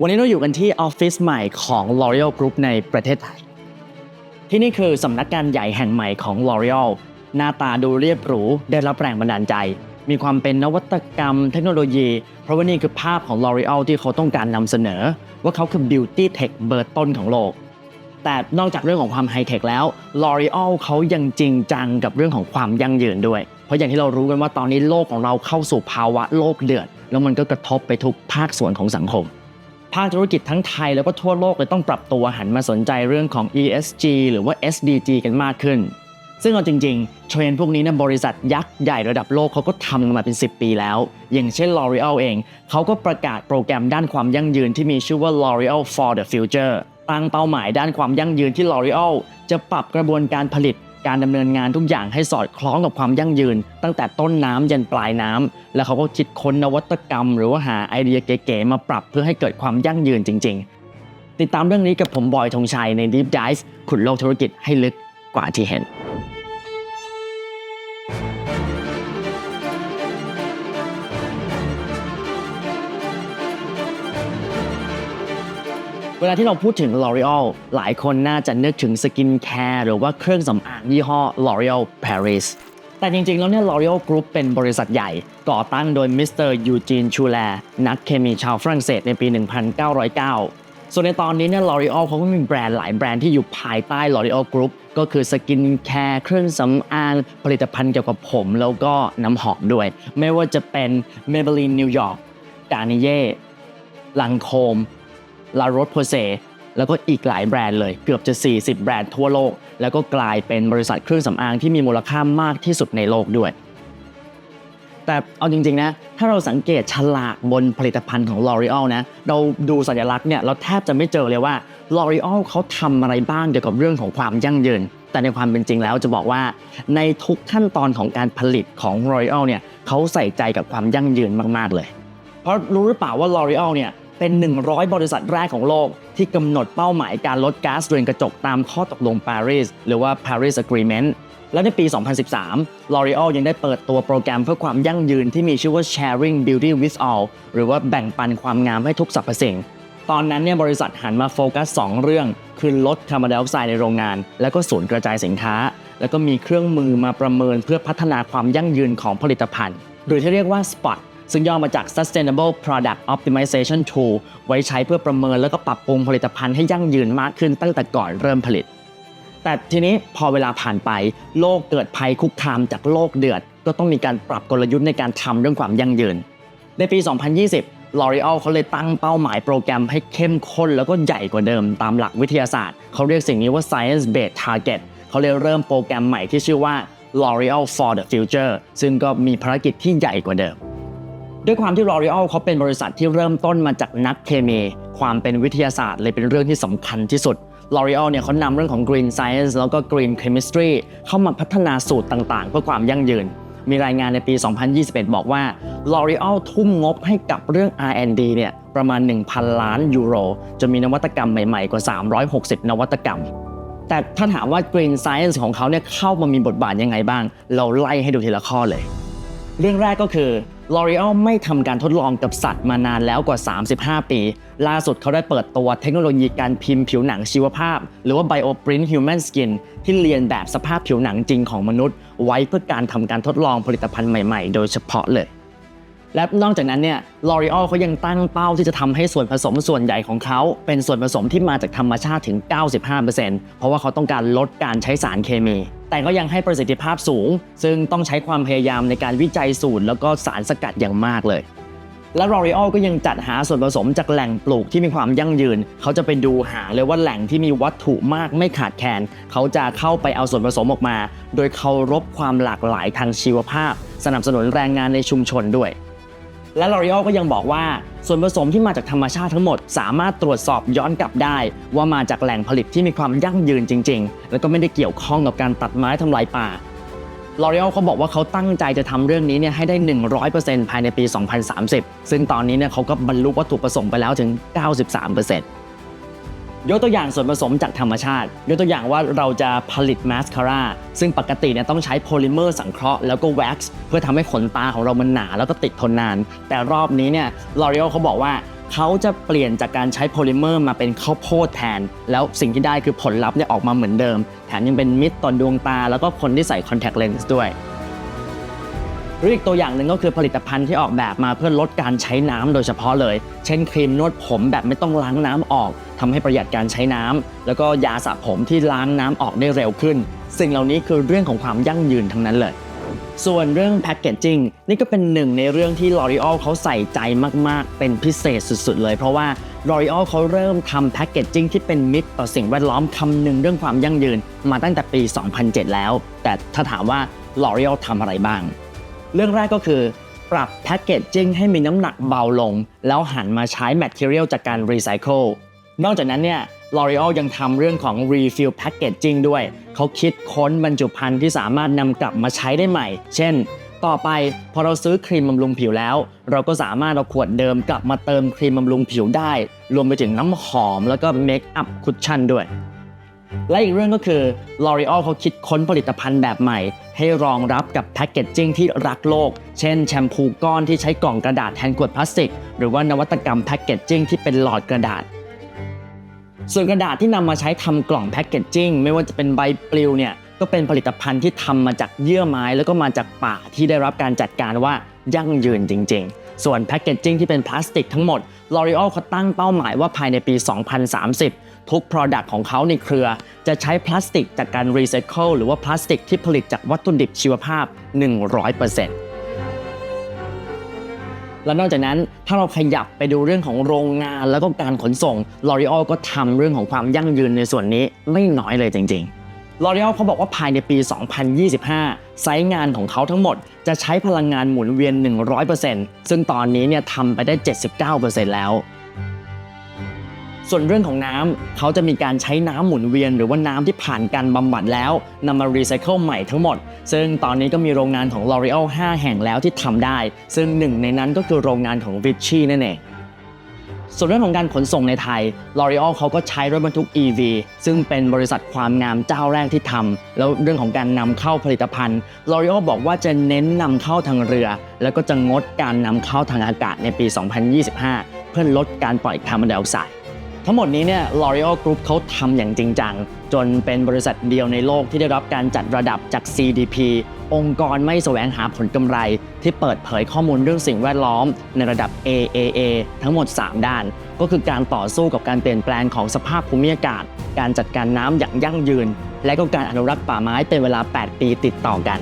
วันนี้เราอยู่กันที่ออฟฟิศใหม่ของ L'Oreal Group ในประเทศไทย ที่นี่คือสำนักงานใหญ่แห่งใหม่ของ L'Oreal หน้าตาดูเรียบหรู ได้รับแรงบันดาลใจ มีความเป็นนวัตกรรมเทคโนโลยี เพราะว่านี่คือภาพของ L'Oreal ที่เขาต้องการนำเสนอ ว่าเขาคือ Beauty Tech เบอร์ต้นของโลก แต่นอกจากเรื่องของความไฮเทคแล้ว L'Oreal เขายังจริงจังกับเรื่องของความยั่งยืนด้วย เพราะอย่างที่เรารู้กันว่าตอนนี้โลกของเราเข้าสู่ภาวะโลกเดือด แล้วมันก็กระทบไปทุกภาคส่วนของสังคม ภาคธุรกิจทั้งไทยแล้วก็ทั่วโลกเลยต้องปรับตัวหันมาสนใจเรื่องของ ESG หรือว่า SDG กันมากขึ้น ซึ่งเอาจริงๆ เทรนพวกนี้นะบริษัทยักษ์ใหญ่ระดับโลกเขาก็ทำกันมาเป็น 10 ปีแล้ว อย่างเช่น L'Oreal เอง เขาก็ประกาศโปรแกรมด้านความยั่งยืนที่มีชื่อว่า L'Oreal for the Future ตั้งเป้าหมายด้านความยั่งยืนที่ L'Oreal จะปรับกระบวนการผลิต การดำเนินงานทุกอย่างให้สอดคล้องกับความยั่งยืน ตั้งแต่ต้นน้ำยันปลายน้ำแล้วเขาก็คิดค้นนวัตกรรม หรือว่าหาไอเดียเก๋ๆมาปรับเพื่อให้เกิดความยั่งยืนจริง ๆ ติดตามเรื่องนี้กับผมบอยธงชัยใน Deep Dive ขุดโลกธุรกิจให้ลึกกว่าที่เห็นเวลาที่เราพูดถึง L'Oreal หลายคนน่าจะนึกถึงสกินแคร์หรือว่าเครื่องสำอา ยี่ห้อ L'Oreal Paris แต่จริงๆ แล้วเนี่ย L'Oreal Group เป็นบริษัทใหญ่ ก่อตั้งโดยมิสเตอร์ยูจีนชูแลนักเคมีชาวฝรั่งเศสในปี 1909 ส่วนในตอนนี้เนี่ย L'Oreal เขาก็มีแบรนด์หลายแบรนด์ที่อยู่ภายใต้ L'Oreal Group ก็คือสกินแคร์เครื่องสำอางผลิตภัณฑ์เกี่ยวกับผม แล้วก็น้ำหอมด้วย ไม่ว่าจะเป็น Maybelline New York Garnier ลังโคมลาโรสโพเซแล้วก็อีกหลายแบรนด์เลย เกือบจะ 40 แบรนด์ทั่วโลก แล้วก็กลายเป็นบริษัทเครื่องสำอางที่มีมูลค่ามากที่สุดในโลกด้วย แต่เอาจริงๆนะ ถ้าเราสังเกตฉลากบนผลิตภัณฑ์ของ L'Oreal นะ เราดูสัญลักษณ์เนี่ยเราแทบจะไม่เจอเลยว่า L'Oreal เขาทำอะไรบ้างเกี่ยวกับเรื่องของความยั่งยืน แต่ในความเป็นจริงแล้วจะบอกว่า ในทุกขั้นตอนของการผลิตของ L'Oreal เนี่ยเขาใส่ใจกับความยั่งยืนมากๆเลย เพราะรู้หรือเปล่าว่า L'Oreal เนี่ย เป็น 100 บริษัทแรกของโลก ที่กำหนดเป้าหมายการลดก๊าซเรือนกระจกตามข้อตกลงปารีสหรือว่า Paris Agreement และในปี 2013 L'Oreal ยังได้เปิดตัวโปรแกรมเพื่อความยั่งยืนที่มีชื่อว่า Sharing Beauty with All หรือว่าแบ่งปันความงามให้ทุกสรรพสิ่ง ตอนนั้นเนี่ยบริษัทหันมาโฟกัส 2 เรื่อง คือลดคาร์บอนไดออกไซด์ในโรงงาน แล้วก็ศูนย์กระจายสินค้า แล้วก็มีเครื่องมือมาประเมินเพื่อพัฒนาความยั่งยืนของผลิตภัณฑ์ หรือที่เรียกว่า SPOT ซึ่งย่อมาจาก Sustainable Product Optimization Tool ไว้ใช้เพื่อประเมินแล้วก็ปรับปรุงผลิตภัณฑ์ให้ยั่งยืนมากขึ้นตั้งแต่ก่อนเริ่มผลิต แต่ทีนี้พอเวลาผ่านไป โลกเกิดภัยคุกคามจากโลกเดือด ก็ต้องมีการปรับกลยุทธ์ในการทำเรื่องความยั่งยืน ในปี 2020 L'Oreal เขาเลยตั้งเป้าหมายโปรแกรมให้เข้มข้นแล้วก็ใหญ่กว่าเดิมตามหลักวิทยาศาสตร์ เขาเรียกสิ่งนี้ว่า Science Based Target เขาเลยเริ่มโปรแกรมใหม่ที่ชื่อว่า L'Oreal for the Future ซึ่งก็มีภารกิจที่ใหญ่กว่าเดิม ด้วยความที่ L'Oreal เขาเป็นบริษัทที่เริ่มต้นมาจากนักเคมี ความเป็นวิทยาศาสตร์เลยเป็นเรื่องที่สำคัญที่สุด L'Oreal เนี่ยเขานำเรื่องของ Green Science แล้วก็ Green Chemistry เข้ามาพัฒนาสูตรต่างๆ เพื่อความยั่งยืน มีรายงานในปี 2021 บอกว่า L'Oreal ทุ่มงบให้กับเรื่อง R&D เนี่ยประมาณ 1,000 ล้านยูโร จะมีนวัตกรรมใหม่ๆ กว่า 360 นวัตกรรม แต่ถ้าถามว่า Green Science ของเขาเนี่ยเข้ามามีบทบาทยังไงบ้าง เราไล่ให้ดูทีละข้อเลย เรื่องแรกก็คือ L'Oreal ไม่ทำการทดลองกับสัตว์มานานแล้วกว่า 35 ปี ล่าสุดเขาได้เปิดตัวเทคโนโลยีการพิมพ์ผิวหนังชีวภาพ หรือว่า Bioprint Human Skin ที่เรียนแบบสภาพผิวหนังจริงของมนุษย์ ไว้เพื่อการทำการทดลองผลิตภัณฑ์ใหม่ๆ โดยเฉพาะเลย และนอกจากนั้นเนี่ย L'Oreal เขายังตั้งเป้าที่จะทำให้ส่วนผสมส่วนใหญ่ของเขาเป็นส่วนผสมที่มาจากธรรมชาติถึง 95%เพราะว่าเขาต้องการลดการใช้สารเคมี แต่ก็ยังให้ประสิทธิภาพสูง ซึ่งต้องใช้ความพยายามในการวิจัยสูตรแล้วก็สารสกัดอย่างมากเลยและ L'Oreal ก็ยังจัดหาส่วนผสมจากแหล่งปลูกที่มีความยั่งยืน เขาจะไปดูหาเลยว่าแหล่งที่มีวัตถุมากไม่ขาดแคลน เขาจะเข้าไปเอาส่วนผสมออกมา โดยเคารพความหลากหลายทางชีวภาพ สนับสนุนแรงงานในชุมชนด้วย และ L'Oreal ก็ยังบอกว่า ส่วนผสมที่มาจากธรรมชาติทั้งหมด สามารถตรวจสอบย้อนกลับได้ ว่ามาจากแหล่งผลิตที่มีความยั่งยืนจริง ๆ และก็ไม่ได้เกี่ยวข้องกับการตัดไม้ทำลายป่า L'Oreal เขาบอกว่าเขาตั้งใจจะทำเรื่องนี้เนี่ยให้ได้ 100%ภายในปี 2030 ซึ่งตอนนี้เนี่ยเขาก็บรรลุวัตถุประสงค์ไปแล้วถึง 93% ยกตัวอย่างส่วนผสมจากธรรมชาติ ยกตัวอย่างว่าเราจะผลิตมาสคาร่าซึ่งปกติเนี่ยต้องใช้โพลิเมอร์สังเคราะห์แล้วก็แว็กซ์เพื่อทำให้ขนตาของเรามันหนาแล้วก็ติดทนนาน แต่รอบนี้เนี่ย L'Oreal เขาบอกว่าเขาจะเปลี่ยนจากการใช้โพลิเมอร์มาเป็นข้าวโพดแทน แล้วสิ่งที่ได้คือผลลัพธ์เนี่ยออกมาเหมือนเดิม แถมยังเป็นมิตรต่อดวงตา แล้วก็คนที่ใส่คอนแทคเลนส์ด้วย หรืออีกตัวอย่างหนึ่งก็คือผลิตภัณฑ์ที่ออกแบบมาเพื่อลดการใช้น้ำโดยเฉพาะเลย เช่นครีมนวดผมแบบไม่ต้องล้างน้ำออกทำให้ประหยัดการใช้น้ำแล้วก็ยาสระผมที่ล้างน้ำออกได้เร็วขึ้น สิ่งเหล่านี้คือเรื่องของความยั่งยืนทั้งนั้นเลยส่วนเรื่องแพ c เกจจิ้งนี่ก็เป็นหนึ่งในเรื่องที่ L'Oreal เขาใส่ใจมาก ๆ เป็นพิเศษสุด ๆ เลย เพราะว่า L'Oreal เขาเริ่มทำแพ c เกจจิ้งที่เป็นมิตรต่อสิ่งแวดล้อมคำนึงเรื่องความยั่งยืน มาตั้งแต่ปี 2007 แล้ว แต่ถ้าถามว่า L'Oreal ทำอะไรบ้าง เรื่องแรกก็คือ ปรับแพ c เกจจิ้งให้มีน้ำหนักเบาลง แล้วหันมาใช้แมทเทียลจากการรีไซเคิลนอกจากนั้นเนี่ย L'Oreal ยังทำเรื่องของ refill packaging ด้วย เขาคิดค้นบรรจุภัณฑ์ที่สามารถนำกลับมาใช้ได้ใหม่ เช่น ต่อไปพอเราซื้อครีมบำรุงผิวแล้ว เราก็สามารถเอาขวดเดิมกลับมาเติมครีมบำรุงผิวได้ รวมไปถึงน้ำหอมแล้วก็เมคอัพคุชชั่นด้วย และอีกเรื่องก็คือ L'Oreal เขาคิดค้นผลิตภัณฑ์แบบใหม่ ให้รองรับกับแพ c เกจจิ้งที่รักโลก เช่นแชมพูก้อนที่ใช้กล่องกระดาษแทนขวดพลาสติก หรือว่านวัตกรรมแพ c เกจจิ้งที่เป็นหลอดกระดาษ ส่วนกระดาษที่นำมาใช้ทำกล่องแพ c เกจจิ้งไม่ว่าจะเป็นใบปลิวเนี่ยก็เป็นผลิตภัณฑ์ที่ทำมาจากเยื่อไม้ แล้วก็มาจากป่าที่ได้รับการจัดการว่ายั่งยืนจริง ๆ ส่วนแพ c เกจจิ้งที่เป็นพลาสติกทั้งหมด L'Oreal เขาตั้งเป้าหมายว่าภายในปี 2030 ทุก Product ของเขาในเครือ จะใช้พลาสติกจากการรีไซเคิลหรือว่าพลาสติกที่ผลิตจากวัตถุดิบชีวภาพ 100%และนอกจากนั้นถ้าเราขยับไปดูเรื่องของโรงงานแล้วก็การขนส่ง L'Oreal ก็ทำเรื่องของความยั่งยืนในส่วนนี้ไม่น้อยเลยจริงๆ L'Oreal เขาบอกว่าภายในปี 2025 ไซต์งานของเขาทั้งหมด จะใช้พลังงานหมุนเวียน 100%ซึ่งตอนนี้เนี่ยทำไปได้ 79%แล้ว ส่วนเรื่องของน้ำเขาจะมีการใช้น้ำหมุนเวียน หรือว่าน้ำที่ผ่านการบำบัดแล้วนำมารีไซเคิลใหม่ทั้งหมด ซึ่งตอนนี้ก็มีโรงงานของ L'Oreal 5 แห่งแล้วที่ทำได้ ซึ่งหนึ่งในนั้นก็คือโรงงานของ Vichy นั่นเองส่วนเรื่องของการขนส่งในไทย L'Oreal เขาก็ใช้รถบรรทุก EV ซึ่งเป็นบริษัทความงามเจ้าแรกที่ทำ แล้วเรื่องของการนำเข้าผลิตภัณฑ์ L'Oreal บอกว่าจะเน้นนำเข้าทางเรือ แล้วก็จะงดการนำเข้าทางอากาศในปี 2025 เพื่อลดการปล่อยคาร์บอนไดออกไซด์ ทั้งหมดนี้เนี่ย L'Oreal Group เขาทำอย่างจริงจัง จนเป็นบริษัทเดียวในโลกที่ได้รับการจัดระดับจาก CDP องค์กรไม่แสวงหาผลกำไร ที่เปิดเผยข้อมูลเรื่องสิ่งแวดล้อม ในระดับ AAA ทั้งหมด 3 ด้าน ก็คือการต่อสู้กับการเปลี่ยนแปลงของสภาพภูมิอากาศ การจัดการน้ำอย่างยั่งยืน และก็การอนุรักษ์ป่าไม้เป็นเวลา 8 ปีติดต่อกัน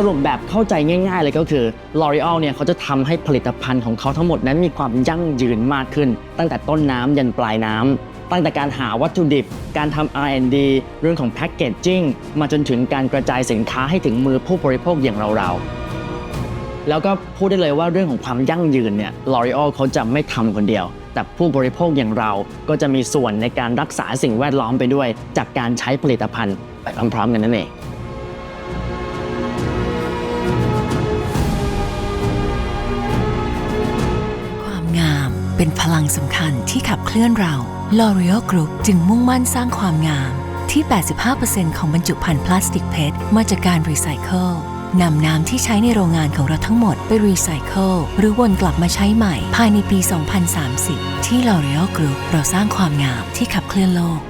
สรุปแบบเข้าใจง่าย ๆ เลยก็คือ L'Oreal เนี่ยเขาจะทำให้ผลิตภัณฑ์ของเขาทั้งหมดนั้นมีความยั่งยืนมากขึ้น ตั้งแต่ต้นน้ำยันปลายน้ำตั้งแต่การหาวัตถุดิบ การทำ R&D เรื่องของแพ c เกจจิ้งมาจนถึงการกระจายสินค้าให้ถึงมือผู้บริโภคอย่างเราๆ แล้วก็พูดได้เลยว่าเรื่องของความยั่งยืนเนี่ย L'Oreal เขาจะไม่ทำคนเดียวแต่ผู้บริโภคอย่างเราก็จะมีส่วนในการรักษาสิ่งแวดล้อมไปด้วย จากการใช้ผลิตภัณฑ์ไปพร้อมๆกันนั่นเอง ลังสำคัญที่ขับเคลื่อนเรา L'Oreal Group จึงมุ่งมั่นสร้างความงาม ที่ 85%ของบรรจุภัณฑ์พลาสติกเพชรมาจากการรีไซเคิลนำน้ำที่ใช้ในโรงงานของเราทั้งหมดไปรีไซเคิลหรือวนกลับมาใช้ใหม่ภายในปี 2030 ที่ L'Oreal Group เราสร้างความงามที่ขับเคลื่อนโลก